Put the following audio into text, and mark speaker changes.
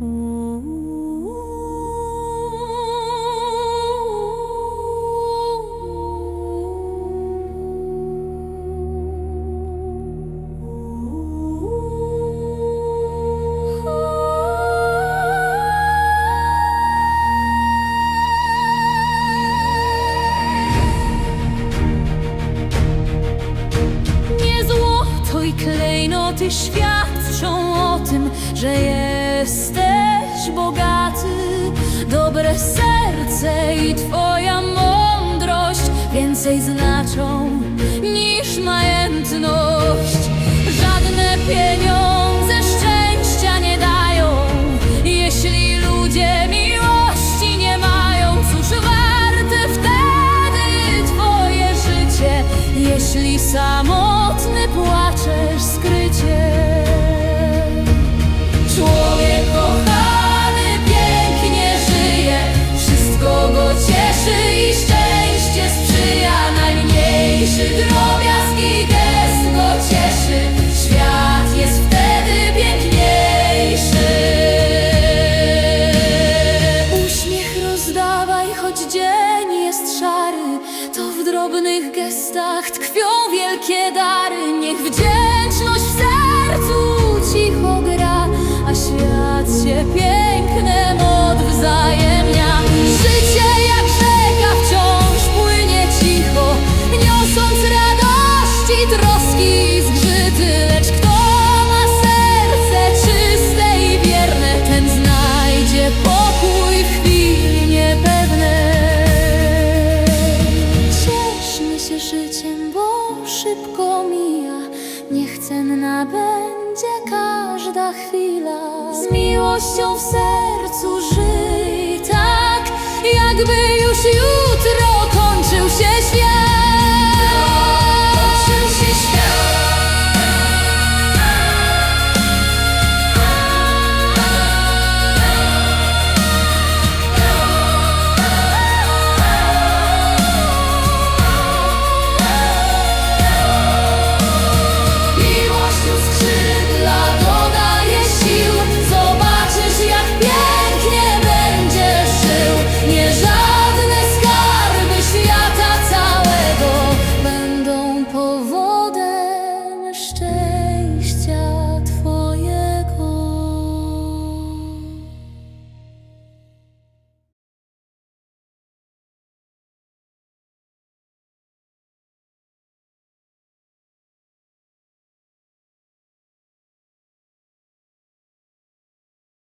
Speaker 1: Mm. Klejnoty świadczą o tym, że jesteś bogaty. Najmniejszy drobiazg i gest cieszy, świat jest wtedy piękniejszy. Uśmiech rozdawaj, choć dzień jest szary, to w drobnych gestach tkwią wielkie dary. Niech wdzięczność w sercu cicho gra, a świat się pięknem się życiem, bo szybko mija. Niech cenna będzie każda chwila. Z miłością w sercu żyj tak, jakby już jutro kończył się świat.